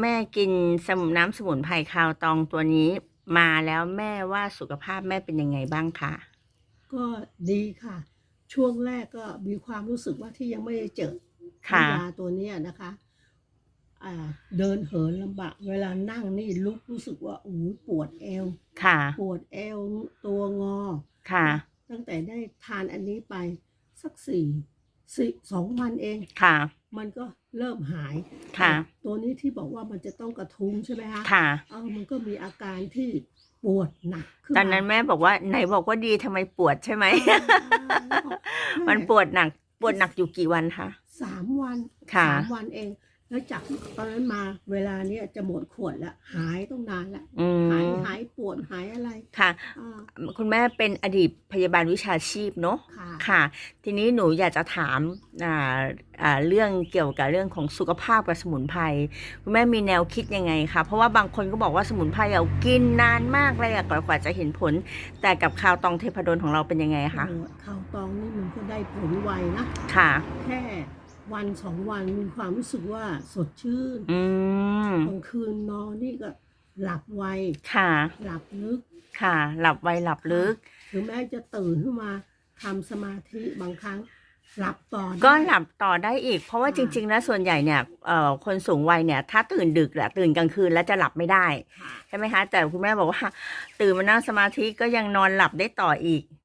แม่กินสมุนน้ำสมุนไพรคาวตองตัวนี้มาแล้วแม่ว่าสุขภาพแม่เป็นยังไงบ้างคะ ก็ดีค่ะ ช่วงแรกก็มีความรู้สึกว่าที่ยังไม่ได้เจอค่ะ ยาตัวเนี้ยนะคะ อ่า เดินเหินลำบาก เวลานั่งนี่ลุกรู้สึกว่าโอ้ยปวดเอว ค่ะ ปวดเอวตัวงอ ค่ะ ตั้งแต่ได้ทานอันนี้ไปสักสี่สี่สองวันเอง ค่ะ มันก็ เริ่มหายค่ะ ตัวนี้ที่บอกว่ามันจะต้องกระทุ้งใช่ไหมคะค่ะ เออมันก็มีอาการที่ปวดหนักขึ้นตอนนั้นแม่บอกว่าไหนบอกว่าดีทำไมปวดใช่ไหมามันปวดหนัก ปวดหนักอยู่กี่วันคะ สามวันค่ะ สามวันเอง แล้วจากตอนนั้นมาเวลาเนี้ยจะหมดขวดแล้วหายต้องนานแล้วอืหายมหายป วดหายอะไรค่ะ อ่า คุณแม่เป็นอดีตพยาบาลวิชาชีพเนาะค่ะ ค่ะ ทีนี้หนูอยากจะถามอ่าอ่าเรื่องเกี่ยวกับเรื่องของสุขภาพกับสมุนไพรคุณแม่มีแนวคิดยังไงคะเพราะว่าบางคนก็บอกว่าสมุนไพรเรากินนานมากเลยอะกว่ากว่าจะเห็นผล แต่กับคาวตองเทพดลของเราเป็นยังไงคะโอ้ข้าวตองนี่มันก็ได้ผลไวนะ ค่ะ แค่วันสองวันมีความรู้สึกว่าสดชื่นอืมกลางคืนนอนนี่ก็ หลับไว ค่ะ หลับลึก ค่ะ หลับไวหลับลึก ถึงแม้จะตื่นขึ้นมาทำสมาธิบางครั้งหลับต่อได้ก็หลับต่อได้อีก เพราะว่าค่ะจริงๆ แล้วส่วนใหญ่เนี่ยเอ่อคนสูงวัยเนี่ย ถ้าตื่นดึกแหละตื่นกลางคืนแล้วจะหลับไม่ได้ค่ะใช่ไหมคะ แต่คุณแม่บอกว่า ตื่นมานั่งสมาธิก็ยังนอนหลับได้ต่ออีก